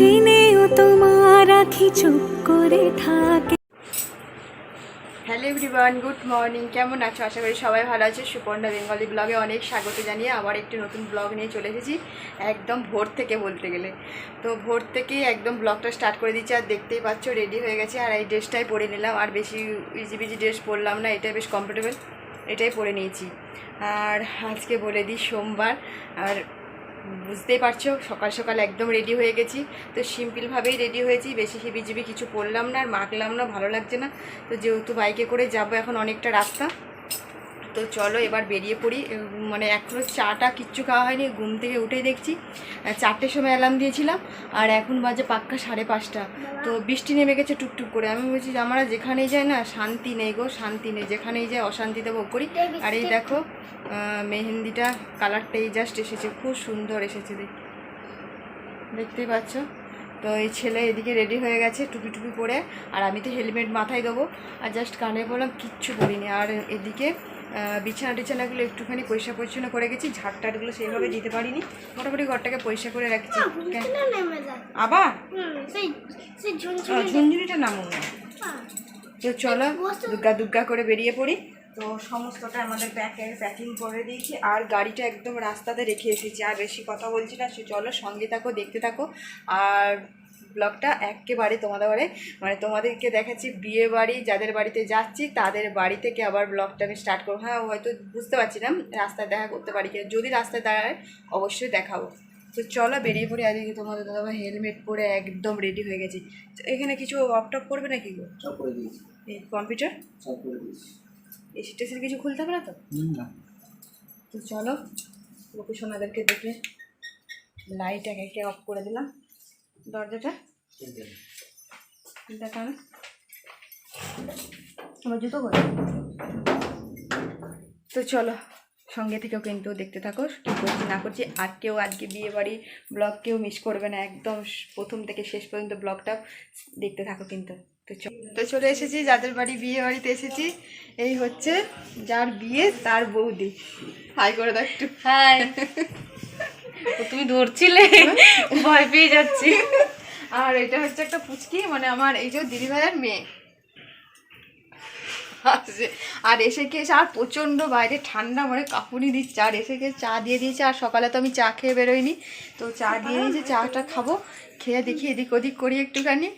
জেনেও তোমার আখি চুপ করে থাকে। হ্যালো এভরিওয়ান গুড মর্নিং কেমন আছো? আশা করি সবাই ভালো আছে। সুপর্ণা বেঙ্গলি ব্লগে অনেক স্বাগত জানিয়ে আবার একটি নতুন ব্লগ নিয়ে চলে এসেছি, একদম ভোর থেকে বলতে গেলে। তো ভোর থেকেই একদম ব্লগটা স্টার্ট করে দিচ্ছি, আর দেখতেই পাচ্ছ রেডি হয়ে গেছে, আর এই ড্রেসটাই পরে নিলাম। আর বেশি ইজি বিজি ড্রেস পরলাম না, এটাই বেশ কমফোর্টেবল এটাই পরে নিয়েছি। আর আজকে বলে দিই সোমবার, আর বুঝতেই পারছ, সকাল সকাল একদম রেডি হয়ে গেছি। তো সিম্পলভাবেই রেডি হয়েছি, বেশি হিবিজিবি কিছু পরলাম না আর মাখলাম না, ভালো লাগছে না। তো যেহেতু বাইকে করে যাব এখন অনেকটা রাস্তা। তো চলো এবার বেরিয়ে পড়ি। মানে এখনও চাটা কিচ্ছু খাওয়া হয়নি ঘুম থেকে উঠেই দেখছি। চারটের সময় অ্যালার্ম দিয়েছিলাম আর এখন বাজে পাক্কা সাড়ে পাঁচটা। তো বৃষ্টি নেমে গেছে টুকটুক করে। আমি বলছি যে আমরা যেখানেই যাই না শান্তি নেই গো শান্তি নেই। যেখানেই যাই অশান্তিতে ভোগ করি। আর এই দেখো মেহেন্দিটা কালারটাই জাস্ট এসেছে। খুব সুন্দর এসেছে দেখ। দেখতেই পাচ্ছ? তো এই ছেলে এদিকে রেডি হয়ে গেছে টুপি টুপি পরে। আর আমি তো হেলমেট মাথায় দেবো। আর জাস্ট কানে বললাম কিচ্ছু করিনি আর এদিকে বিছানা টিছানাগুলো একটুখানি পরিষ্কার পরিচ্ছন্ন করে গেছি ঝাড় টাটগুলো সেইভাবে দিতে পারিনি। মোটামুটি ঘরটাকে পরিষ্কার করে রাখছি। আবার? ঝুনঝুনিটা। নামুন না। তো চলো দুর্গা দুর্গা করে বেরিয়ে পড়ি। তো সমস্তটা আমাদের প্যাকে প্যাকিং করে দিয়েছি আর গাড়িটা একদম রাস্তাতে রেখে এসেছি। আর বেশি কথা বলছি না সে চলো সঙ্গে থাকো দেখতে থাকো। আর ব্লগটা একেবারে তোমাদের বাড়ি মানে তোমাদেরকে দেখাচ্ছি বিয়ে বাড়ি যাদের বাড়িতে যাচ্ছি তাদের বাড়ি থেকে আবার ব্লগটা আমি স্টার্ট করব। হ্যাঁ হয়তো বুঝতে পারছি না রাস্তায় দেখা করতে পারি কিনা। যদি রাস্তায় দাঁড়ায় অবশ্যই দেখাবো। তো চলো বেরিয়ে পড়ে আজকে তোমাদের দাদা হেলমেট পরে একদম রেডি হয়ে গেছি। এখানে কিছু অফ টপ করবে নাকি? গো কম্পিউটার এসি টেসির কিছু খুলতে হবে না তো? তো চলো লোকেশনাদেরকে দেখে। লাইট এক একে অফ করে দিলাম। দরজাটা? দেখা না আমার জুতো করে তো চলো সঙ্গে থেকেও কিন্তু দেখতে থাকো কী করছি না করছি। আর কেউ আজকে বিয়ে বাড়ি ব্লগ কেউ মিস করবে না একদম প্রথম থেকে শেষ পর্যন্ত ব্লগটা দেখতে থাকো কিন্তু। তো তো চলে এসেছি যাদের বাড়ি বিয়ে বাড়িতে এসেছি এই হচ্ছে যার বিয়ে তার বৌদি। হাই করে দাও একটু। হাই। তুমি ধরছিলে। ভয় পেয়ে যাচ্ছি। আর এটা হচ্ছে একটা পুচকি মানে আমার এই যে দিদি ভাইয়ের মেয়ে। আর এসে এসে আর প্রচণ্ড বাইরে ঠান্ডা মানে কাঁপুনি দিচ্ছে। আর এসে গিয়ে চা দিয়ে দিয়েছে, আর সকালে তো আমি চা খেয়ে বেরোইনি। তো চা দিয়ে দিয়েছে চাটা খাব, খেয়ে দেখি এদিক ওদিক করি একটুখানি।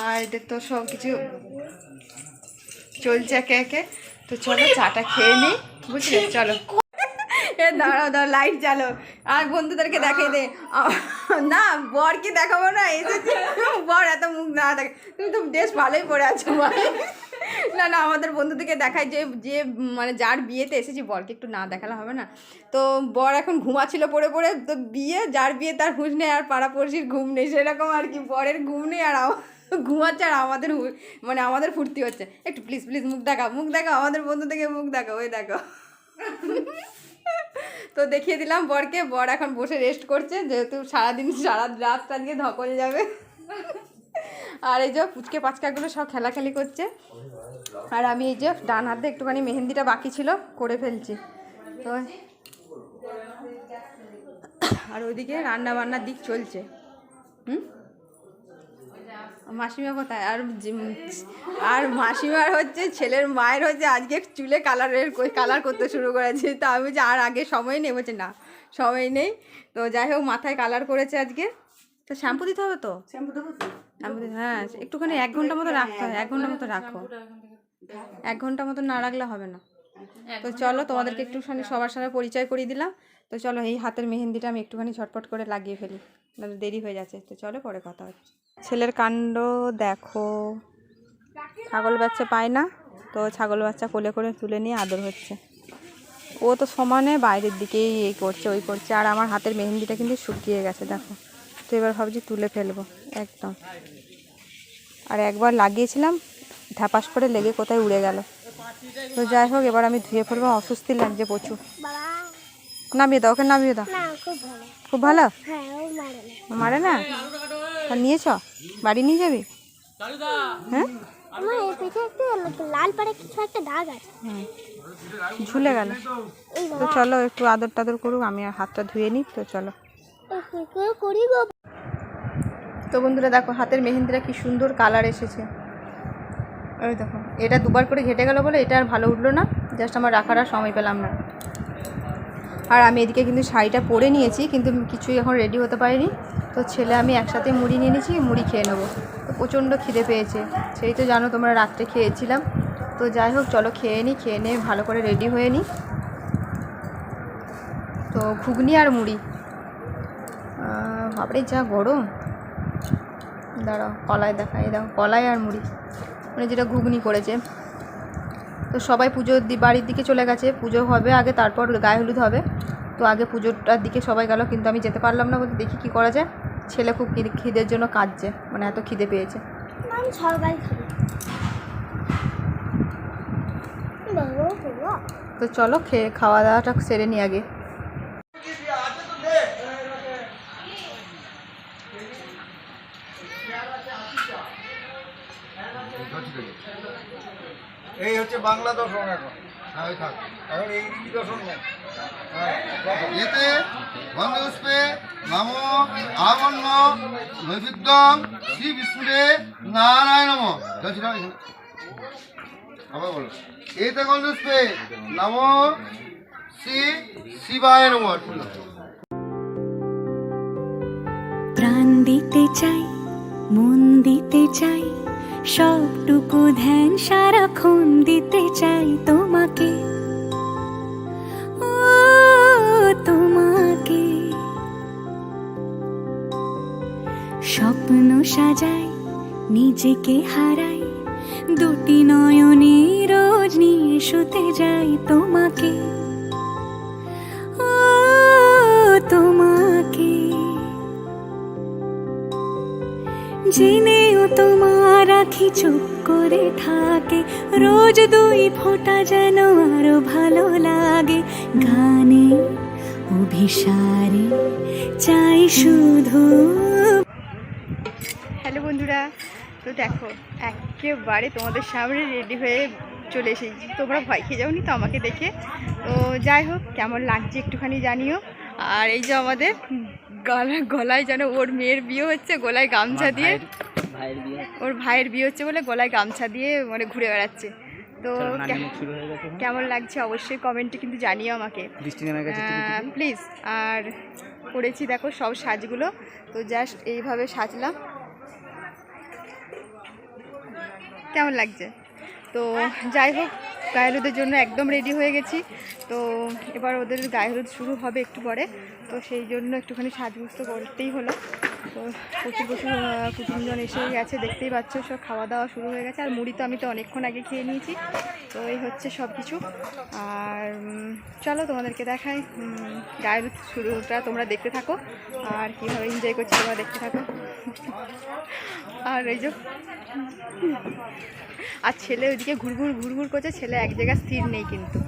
আর এদের তো সব কিছু চলছে একে একে। তো চলো চাটা খেয়ে নিই, বুঝলে? চলো। দাঁড়াও দাঁড়াও লাইট জ্বালো। আর বন্ধুদেরকে দেখাই দে। না, বরকে দেখাবো না, এসেছে। বর এত মুখ না দেখে তুমি তো বেশ ভালোই পড়ে আছো না না, আমাদের বন্ধুদেরকে দেখাই যে যে মানে যার বিয়েতে এসেছি, বরকে একটু না দেখালে হবে না। তো বর এখন ঘুমাচ্ছিল পড়ে পড়ে, তো বিয়ে, যার বিয়ে তার হুঁশ নেই, আর পাড়াপড়শির ঘুম নেই। সেরকম আর কি, বরের ঘুম নেই, আর ঘুমাচ্ছে, আর আমাদের মানে আমাদের ফুর্তি হচ্ছে। একটু প্লিজ প্লিজ মুখ দেখাও মুখ দেখাও, আমাদের বন্ধু থেকে মুখ দেখাও, ওই দেখো তো দেখিয়ে দিলাম বরকে। বর এখন বসে রেস্ট করছে, যেহেতু সারাদিন সারা রাত আজকে ধকল যাবে। আর এই যে পুচকে পাচকাগুলো সব খেলাখেলি করছে। আর আমি এই যে ডান হাতে একটুখানি মেহেন্দিটা বাকি ছিল, করে ফেলছি। তো আর ওইদিকে রান্না বান্নার দিক চলছে। হুম? মাসিমা কোথায়? আর আর মাসিমার হচ্ছে ছেলের মায়ের হচ্ছে আজকে চুলে কালারের কালার করতে শুরু করেছে। তো আমি বলছি আর আগে সময় নেই? বলছে না সময় নেই। তো যাই হোক মাথায় কালার করেছে আজকে। তো শ্যাম্পু দিতে হবে তো? শ্যাম্পু দিতে হ্যাঁ একটুখানি এক ঘণ্টা মতো রাখতে হয় এক ঘণ্টা মতো রাখো। এক ঘণ্টা মতো না রাখলে হবে না। তো চলো তোমাদেরকে একটুখানি সবার সাথে পরিচয় করিয়ে দিলাম। তো চলো এই হাতের মেহেন্দিটা আমি একটুখানি ঝটপট করে লাগিয়ে ফেলি দেরি হয়ে যাচ্ছে। তো চলো পরে কথা হচ্ছে। ছেলের কাণ্ড দেখো। ছাগল বাচ্চা পায় না, তো ছাগল বাচ্চা কোলে করে তুলে নিয়ে আদর হচ্ছে। ও তো সমানে বাইরের দিকেই এই করছে, ওই করছে। আর আমার হাতের মেহেন্দিটা কিন্তু শুকিয়ে গেছে, দেখো। তো এবার ভাবছি তুলে ফেলব, একদম। আর একবার লাগিয়েছিলাম ধাপাস করে লেগে কোথায় উড়ে গেল। তো যাই হোক, এবার আমি ধুয়ে ফেলব অস্বস্তি লাগছে প্রচুর। নামিয়ে দাও ওকে নামিয়ে দাও। খুব ভালো। হ্যাঁ মারে না। তা নিয়েছ? বাড়ি নিয়ে যাবি? হ্যাঁ। ঝুলে গেল। তো চলো একটু আদর টাদর করুক আমি আর হাতটা ধুয়ে নিই তো চলো। তো বন্ধুরা দেখো হাতের মেহেন্দিটা কি সুন্দর কালার এসেছে। ওই দেখো এটা দুবার করে ঘেটে গেল বলে এটা আর ভালো উঠল না। জাস্ট আমার রাখার আর সময় পেলাম না। আর আমি এদিকে কিন্তু শাড়িটা পরে নিয়েছি, কিন্তু কিছুই এখন রেডি হতে পারিনি। তো ছেলে আমি একসাথে মুড়ি নিয়ে নিয়েছি, মুড়ি খেয়ে নেব। তো প্রচণ্ড খিদে পেয়েছে। সেই তো জানো তোমরা রাত্রে খেয়েছিলাম। তো যাই হোক, চলো খেয়ে নিই খেয়ে নিয়ে ভালো করে রেডি হয়ে নিই তো ঘুগনি আর মুড়ি। বাপরে, যা গরম। দাঁড়াও, কলাই দেখাই দেখো কলাই আর মুড়ি। মানে যেটা ঘুগনি করেছে। তো সবাই পুজোর দি বাড়ির দিকে চলে গেছে। পুজো হবে আগে তারপর গায়ে হলুদ হবে। তো আগে পুজোটার দিকে সবাই গেল কিন্তু আমি যেতে পারলাম না বলতে দেখি কি করা যায়। ছেলে খুব খিদে- খিদের জন্য কাঁদছে মানে এত খিদে পেয়েছে। সবাই তো চলো খেয়ে খাওয়া দাওয়াটা সেরে নিই আগে। এই হচ্ছে বাংলা দর্শন এখন। হ্যাঁ এখন এই ইংরেজি দর্শন নেই হ্যাঁ, এতে গন্ধপুষ্পে নম আবন্ন নৈবিদ্যম শ্রী বিষ্ণুরে নারায়ণ নম যাচ্ছি আবার বলো। এতে গন্ধপুষ্পে নম শ্রী শিবায় নম প্রাণ দিতে চাই মন দিতে চাই সবটুকু ধ্যান সারাক্ষণ দিতে চাই তোমাকে। তোমাকে। স্বপ্ন সাজাই, নিজেকে হারাই, দুটি নয়নে রোজ নিয়ে শুতে যাই তোমাকে। তোমাকে। জেনেও আখি চুপ করে থাকে। রোজ দুই ফোঁটা যেন আরও ভালো লাগে। গানে অভিসারে চাই শুধু হ্যালো বন্ধুরা তো দেখো একেবারে তোমাদের সামনে রেডি হয়ে চলে এসেছি। তোমরা ভয় খেয়ে যাওনি তো আমাকে দেখে? তো যাই হোক কেমন লাগছে একটুখানি জানিও। আর এই যে আমাদের গলা গলায় যেন ওর মেয়ের বিয়ে হচ্ছে গলায় গামছা দিয়ে। ওর ভাইয়ের বিয়ে হচ্ছে বলে গলায় গামছা দিয়ে মানে ঘুরে বেড়াচ্ছে। তো কেমন লাগছে? অবশ্যই কমেন্টে কিন্তু জানিও আমাকে। প্লিজ আর করেছি দেখো সব সাজগুলো। তো জাস্ট এইভাবে সাজলাম। কেমন লাগছে? তো যাই হোক গায়ে হলুদের জন্য একদম রেডি হয়ে গেছি। তো এবার ওদের গায়ে হলুদ শুরু হবে একটু পরে। তো সেই জন্য একটুখানি সাজগুজ করতেই হলো। তো প্রচুর প্রচুর কুটুমজন এসে গেছে, দেখতেই পাচ্ছ, সব খাওয়া দাওয়া শুরু হয়ে গেছে, আর মুড়ি তো আমি তো অনেকক্ষণ আগে খেয়ে নিয়েছি, তো এই হচ্ছে সব কিছু আর চলো তোমাদেরকে দেখাই গায়ের শুরুটা তোমরা দেখতে থাকো, আর কীভাবে এনজয় করছি তোমরা দেখতে থাকো। আর এই যে, আর ছেলে ওইদিকে ঘুরঘুর ঘুরঘুর করছে, ছেলে এক জায়গায় স্থির নেই কিন্তু,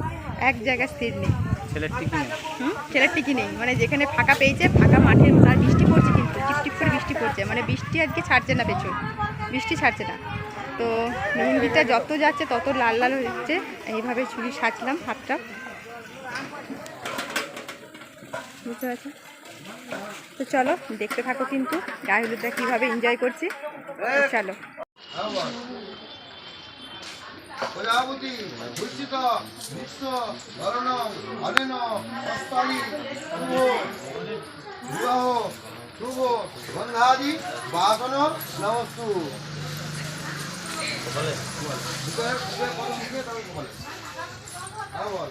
এক জায়গায় স্থির নেই। ছেলের টিকি নেই। মানে যেখানে ফাঁকা পেয়েছে, ফাঁকা মাঠের আর বৃষ্টি পড়ছে কিন্তু, টিপটিপ করে বৃষ্টি পড়ছে। মানে বৃষ্টি আজকে ছাড়ছে না পেছন। বৃষ্টি ছাড়ছে না। তো মেহেন্দিটা যত যাচ্ছে, তত লাল লাল যাচ্ছে এইভাবে ছুরি সাজলাম হাতটা। বুঝতে পারছ? তো চলো, দেখতে থাকো কিন্তু। গায়ে হলুদটা কীভাবে এনজয় করছি। চলো। প্রজাপতি ভূষিত বিশ্ব ধরণ অনেন শুভ, বিবাহ, শুভ গন্ধাদি বাসন, নমস্তু। বলে বলে। বলে? বলে বলে। আর বল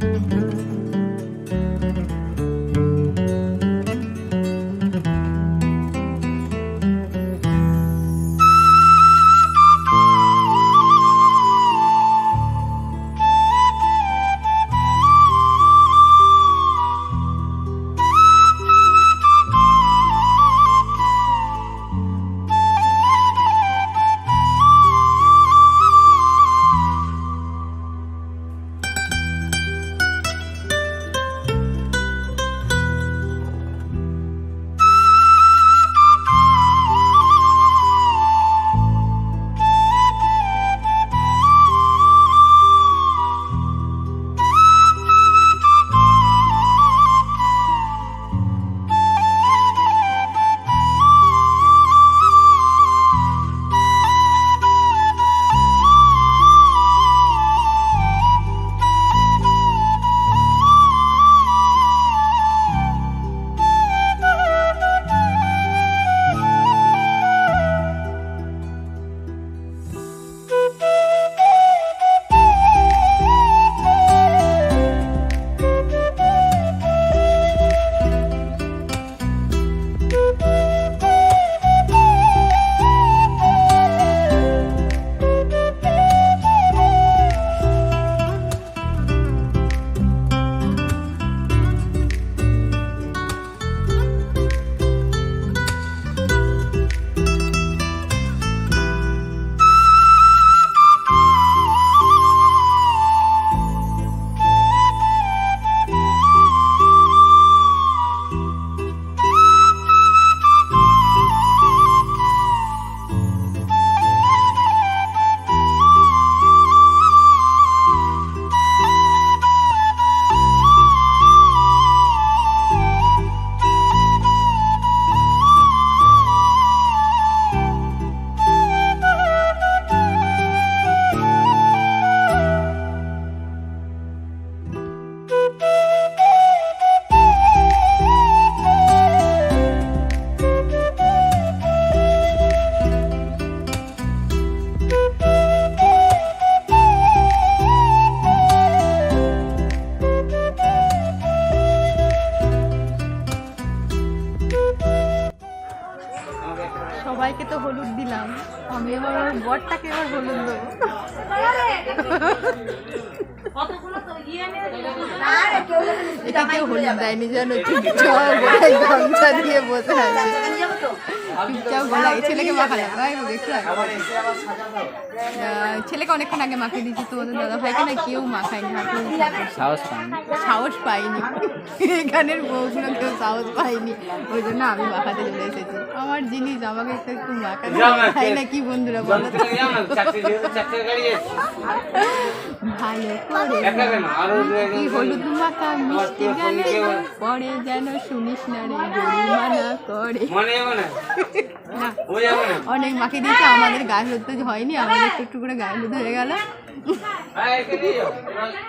করো ছেলেকে ভাই দেখতে ছেলেকে অনেকক্ষণ আগে মাখিয়ে দিয়েছি তোমাদের দাদা ভাইকে না কেউ মাখায়নি সাহস পাইনি। সাহস পাইনি। এখানের বউগুলো কেউ সাহস পাইনি ওই জন্য আমি মাখাতে চলে এসেছি। আমার জিনিস আমাকে একটু মাখাতে তাই না কি? বন্ধুরা বলো? ভালো করে কি হলুদ মাখা মিষ্টি গানে পরে যেন শুনিস না রে মানা করে। অনেক মাখিয়ে দিয়েছে আমাদের গায়ে হলুদ হয়নি আমাদের একটু একটু করে গায়ে হলুদ হয়ে গেল।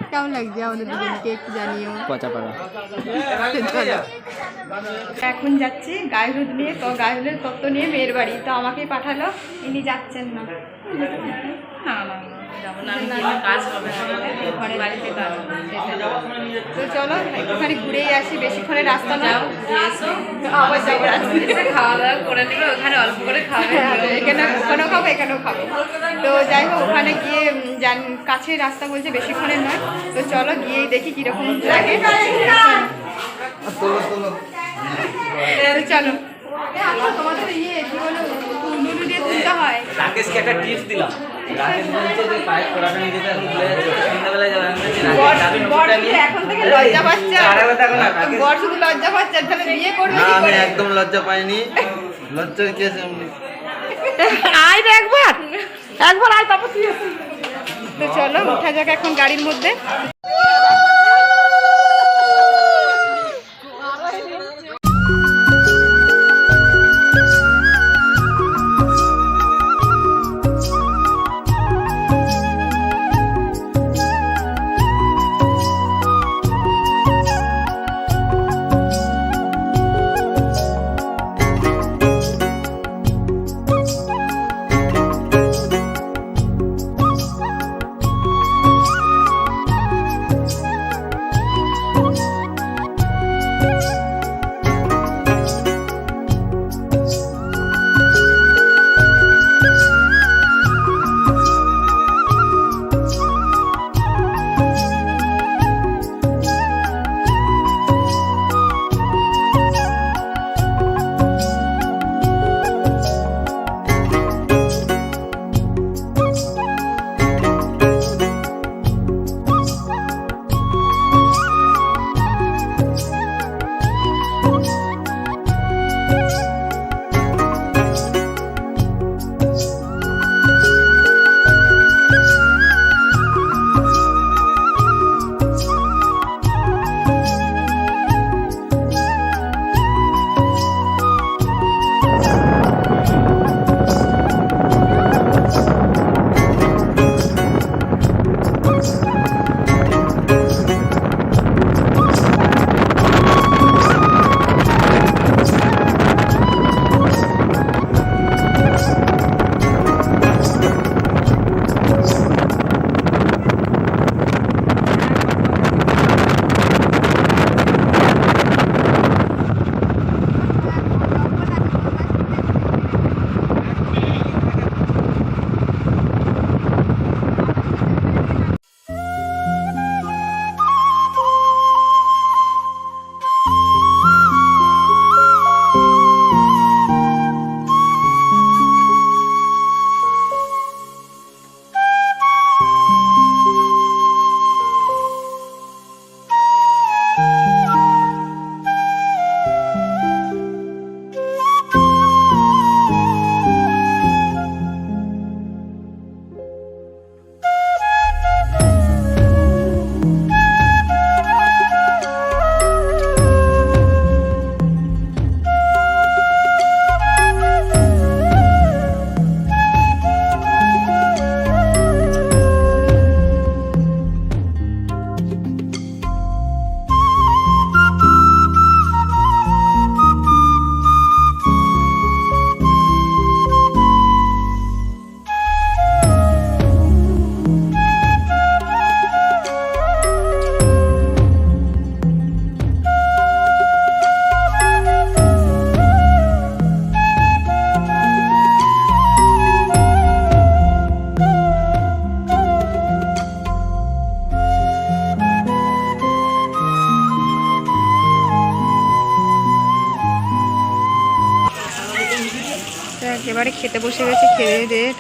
কেমন লাগছে আমাদের দুজনকে? একটু জানিও। পচা পাড়া। এখন যাচ্ছি গায়ে হলুদ নিয়ে তো গায়ে হলুদ তত্ত্ব নিয়ে মেয়ের বাড়ি। তো আমাকেই পাঠালো ইনি যাচ্ছেন না। না না যাব না। কাজ হবে? ঘরে বাড়িতে কাজ তো চলো একটুখানি ঘুরেই আসি বেশিক্ষণের রাস্তা না আবার যাব খাওয়া দাওয়া করে নেবে ওখানে অল্প করে খাবে। হ্যাঁ, এখানে ওখানেও খাব এখানেও খাব। তো যাই হোক ওখানে গিয়ে জান কাছে রাস্তা বলছে বেশিক্ষণের নয়। তো চলো গিয়ে দেখি কীরকম লাগে। চলো। আচ্ছা, তোমাদের ইয়ে কি বলো দিয়ে তুলতে হয়। রাকেশকে একটা টিপস দিলাম। একদম লজ্জা পাইনি আয় রে একবার একবার আয় চলো উঠা যাক এখন গাড়ির মধ্যে।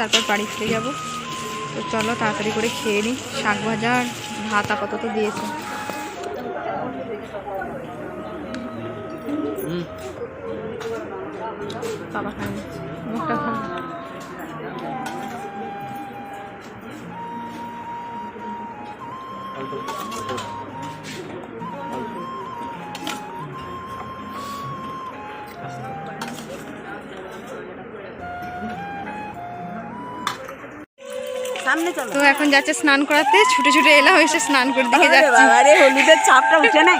তারপর বাড়ি ফিরে যাব। তো চলো তাড়াতাড়ি করে খেয়ে নিই শাক ভাজা আর ভাত আপাতত দিয়েছে। বাবা খায়নি মুখটা চলো তো এখন যাচ্ছে স্নান করাতে ছুটে ছুটে এলাম এসে স্নান করে দিকে আরে যাচ্ছি বাবা রে হলুদের চাপটা উঠে না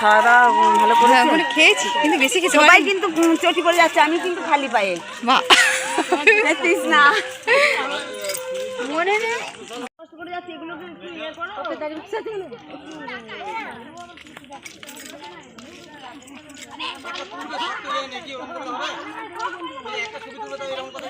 খাওয়া দাওয়া ভালো করে হ্যাঁ, মানে খেয়েছি কিন্তু বেশি খেতে সবাই কিন্তু চটি করে যাচ্ছে আমি কিন্তু খালি পায়ে বাহ না মনে নেই কষ্ট করে যাচ্ছি এগুলোকে একটু ইয়ে করো रुको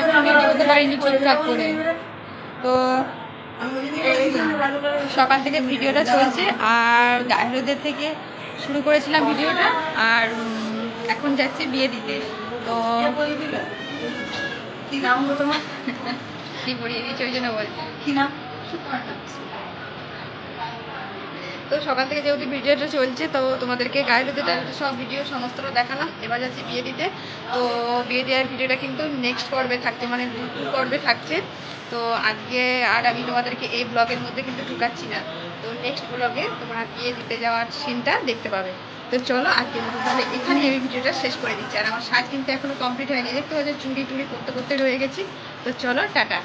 এখন করতে পারিনি ঠিকঠাক করে তো সকাল থেকে ভিডিওটা চলছে আর গায়েরদের থেকে শুরু করেছিলাম ভিডিওটা আর এখন যাচ্ছি বিয়ে দিতে তো কি নাম তোমার কি পড়িয়ে দিয়েছি ওই জন্য বলছি কি নাম তো সকাল থেকে যেহেতু ভিডিওটা চলছে, তো তোমাদেরকে গায়ে হলুদে ডাইরেক্ট সব ভিডিও সমস্তটা দেখালাম। এবার যাচ্ছি বিয়ে দিতে। তো বিয়ে দেওয়ার ভিডিওটা কিন্তু নেক্সট পর্বে থাকছে মানে নতুন পর্বে থাকছে। তো আজকে আর আমি তোমাদেরকে এই ব্লগের মধ্যে কিন্তু ঢুকাচ্ছি না। তো নেক্সট ব্লগে তোমরা বিয়ে দিতে যাওয়ার সিনটা দেখতে পাবে। তো চলো আজকে মতো তাহলে এখানে আমি ভিডিওটা শেষ করে দিচ্ছি। আর আমার সাজ কিন্তু এখনও কমপ্লিট হয়নি। দেখতে পাচ্ছি চুড়ি টুড়ি করতে করতে রয়ে গেছি। তো চলো, টাটা।